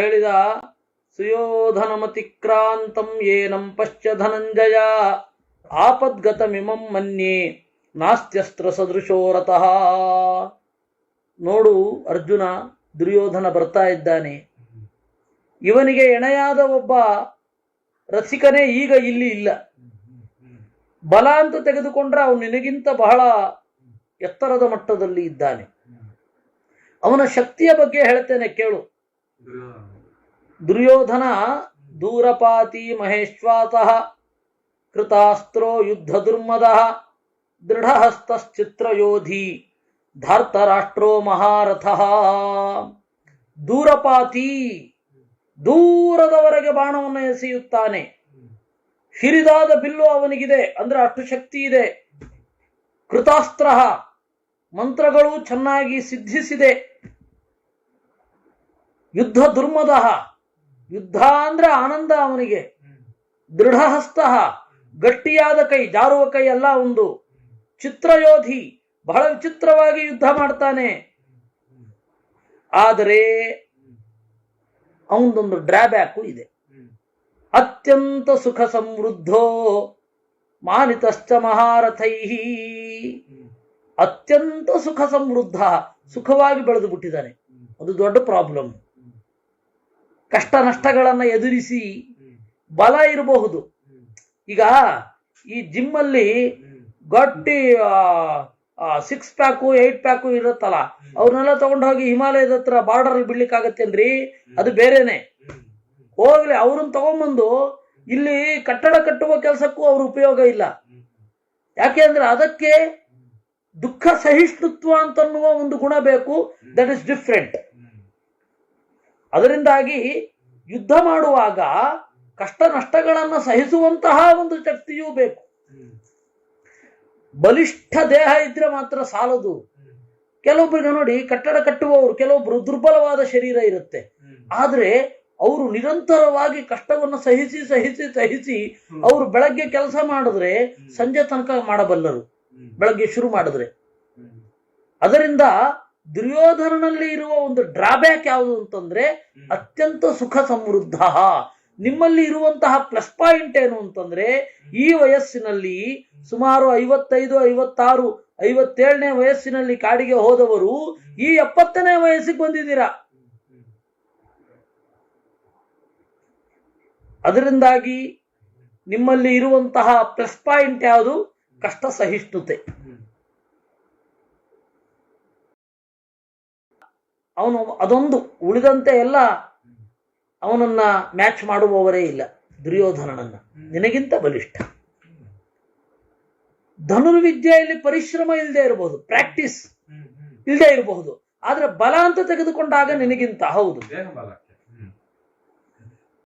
ಹೇಳಿದ, ಸುಯೋಧನಮತಿಕ್ರಾಂತಂ ಏನಂ ಪಶ್ಚ ಧನಂಜಯ, ಆಪದ್ಗತಮಿಮಂ ಮನ್ಯೆ ನಾಸ್ತ್ಯಸ್ತ್ರ ಸದೃಶೋ ರಥಃ. ನೋಡು, ಅರ್ಜುನ ದುರ್ಯೋಧನ ಬರ್ತಾ ಇದ್ದಾನೆ. ಇವನಿಗೆ ಎಣೆಯಾದ ಒಬ್ಬ ರಸಿಕನೇ ಈಗ ಇಲ್ಲಿ ಇಲ್ಲ. ಬಲ ಅಂತ ತೆಗೆದುಕೊಂಡ್ರೆ ಅವನು ನಿನಗಿಂತ ಬಹಳ ಎತ್ತರದ ಮಟ್ಟದಲ್ಲಿ ಇದ್ದಾನೆ. ಅವನ ಶಕ್ತಿಯ ಬಗ್ಗೆ ಹೇಳ್ತೇನೆ, ಕೇಳು. ದುರ್ಯೋಧನ ದೂರಪಾತಿ ಮಹೇಶ್ವಾತಃ ಕೃತಾಸ್ತ್ರೋ ಯುದ್ಧ ದುರ್ಮದ ದೃಢಹಸ್ತಶ್ಚಿತ್ರಯೋಧಿ ಧಾರ್ತರಾಷ್ಟ್ರೋ ಮಹಾರಥ. ದೂರಪಾತಿ ದೂರದವರೆಗೆ ಬಾಣವನ್ನು ಎಸೆಯುತ್ತಾನೆ. ಹಿರಿದಾದ ಬಿಲ್ಲು ಅವನಿಗಿದೆ, ಅಂದ್ರೆ ಅಷ್ಟು ಶಕ್ತಿ ಇದೆ. ಕೃತಾಸ್ತ್ರ ಮಂತ್ರಗಳು ಚೆನ್ನಾಗಿ ಸಿದ್ಧಿಸಿದೆ. ಯುದ್ಧ ದುರ್ಮದ. ಯುದ್ಧ ಅಂದ್ರೆ ಆನಂದ ಅವನಿಗೆ. ದೃಢಹಸ್ತ. ಗಟ್ಟಿಯಾದ ಕೈ, ಜಾರುವ ಕೈ ಅಲ್ಲ ಒಂದು. ಚಿತ್ರಯೋಧಿ. ಬಹಳ ವಿಚಿತ್ರವಾಗಿ ಯುದ್ಧ ಮಾಡ್ತಾನೆ. ಆದರೆ ಅವನದೊಂದು ಡ್ರಾಬ್ಯಾಕು ಇದೆ. ಅತ್ಯಂತ ಸುಖ ಸಮೃದ್ಧೋ ಮಾನಿತಶ್ಚ ಮಹಾರಥೈ ಅತ್ಯಂತ ಸುಖ ಸಮೃದ್ಧ, ಸುಖವಾಗಿ ಬೆಳೆದು ಬಿಟ್ಟಿದ್ದಾನೆ. ಅದು ದೊಡ್ಡ ಪ್ರಾಬ್ಲಮ್. ಕಷ್ಟ ನಷ್ಟಗಳನ್ನ ಎದುರಿಸಿ ಬಲ ಇರಬಹುದು. ಈಗ ಈ ಜಿಮ್ ಅಲ್ಲಿ ಗಟ್ಟಿ ಸಿಕ್ಸ್ ಪ್ಯಾಕು ಏಟ್ ಪ್ಯಾಕು ಇರುತ್ತಲ್ಲ ಅವ್ರನ್ನೆಲ್ಲ ತಗೊಂಡು ಹೋಗಿ ಹಿಮಾಲಯದ ಹತ್ರ ಬಾರ್ಡರ್ ಬಿಡ್ಲಿಕ್ಕಾಗತ್ತೇನ್ರಿ? ಅದು ಬೇರೆನೆ. ಹೋಗ್ಲಿ ಅವ್ರನ್ನ ತಗೊಂಬಂದು ಇಲ್ಲಿ ಕಟ್ಟಡ ಕಟ್ಟುವ ಕೆಲಸಕ್ಕೂ ಅವ್ರ ಉಪಯೋಗ ಇಲ್ಲ. ಯಾಕೆ ಅಂದ್ರೆ ಅದಕ್ಕೆ ದುಃಖ ಸಹಿಷ್ಣುತ್ವ ಅಂತನ್ನುವ ಒಂದು ಗುಣ ಬೇಕು. ದಟ್ ಇಸ್ ಡಿಫ್ರೆಂಟ್ ಅದರಿಂದಾಗಿ ಯುದ್ಧ ಮಾಡುವಾಗ ಕಷ್ಟ ನಷ್ಟಗಳನ್ನು ಸಹಿಸುವಂತಹ ಒಂದು ಶಕ್ತಿಯೂ ಬೇಕು. ಬಲಿಷ್ಠ ದೇಹ ಇದ್ರೆ ಮಾತ್ರ ಸಾಲದು. ಕೆಲವೊಬ್ಬರಿಗೆ ನೋಡಿ ಕಟ್ಟಡ ಕಟ್ಟುವವರು, ಕೆಲವೊಬ್ರು ದುರ್ಬಲವಾದ ಶರೀರ ಇರುತ್ತೆ. ಆದ್ರೆ ಅವರು ನಿರಂತರವಾಗಿ ಕಷ್ಟವನ್ನು ಸಹಿಸಿ ಸಹಿಸಿ ಸಹಿಸಿ ಅವರು ಬೆಳಗ್ಗೆ ಕೆಲಸ ಮಾಡಿದ್ರೆ ಸಂಜೆ ತನಕ ಮಾಡಬಲ್ಲರು. ಬೆಳಗ್ಗೆ ಶುರು ಮಾಡಿದ್ರೆ. ಅದರಿಂದ ದುರ್ಯೋಧನನಲ್ಲಿ ಇರುವ ಒಂದು ಡ್ರಾಬ್ಯಾಕ್ ಯಾವುದು ಅಂತಂದ್ರೆ ಅತ್ಯಂತ ಸುಖ ಸಮೃದ್ಧ. ನಿಮ್ಮಲ್ಲಿ ಇರುವಂತಹ ಪ್ಲಸ್ ಪಾಯಿಂಟ್ ಏನು ಅಂತಂದ್ರೆ ಈ ವಯಸ್ಸಿನಲ್ಲಿ ಸುಮಾರು ಐವತ್ತೈದು ಐವತ್ತಾರು ಐವತ್ತೇಳನೇ ವಯಸ್ಸಿನಲ್ಲಿ ಕಾಡಿಗೆ ಹೋದವರು ಈ ಎಪ್ಪತ್ತನೇ ವಯಸ್ಸಿಗೆ ಬಂದಿದ್ದೀರಾ? ಅದರಿಂದಾಗಿ ನಿಮ್ಮಲ್ಲಿ ಇರುವಂತಹ ಪ್ಲಸ್ ಪಾಯಿಂಟ್ ಯಾವುದು? ಕಷ್ಟ ಸಹಿಷ್ಣುತೆ. ಅವನು ಅದೊಂದು ಉಳಿದಂತೆ ಎಲ್ಲ ಅವನನ್ನ ಮ್ಯಾಚ್ ಮಾಡುವವರೇ ಇಲ್ಲ. ದುರ್ಯೋಧನನನ್ನ. ನಿನಗಿಂತ ಬಲಿಷ್ಠ. ಧನುರ್ವಿದ್ಯೆಯಲ್ಲಿ ಪರಿಶ್ರಮ ಇಲ್ಲದೆ ಇರಬಹುದು ಪ್ರಾಕ್ಟೀಸ್ ಇಲ್ಲದೆ ಇರಬಹುದು. ಆದ್ರೆ ಬಲ ಅಂತ ತೆಗೆದುಕೊಂಡಾಗ ನಿನಗಿಂತ ಹೌದು.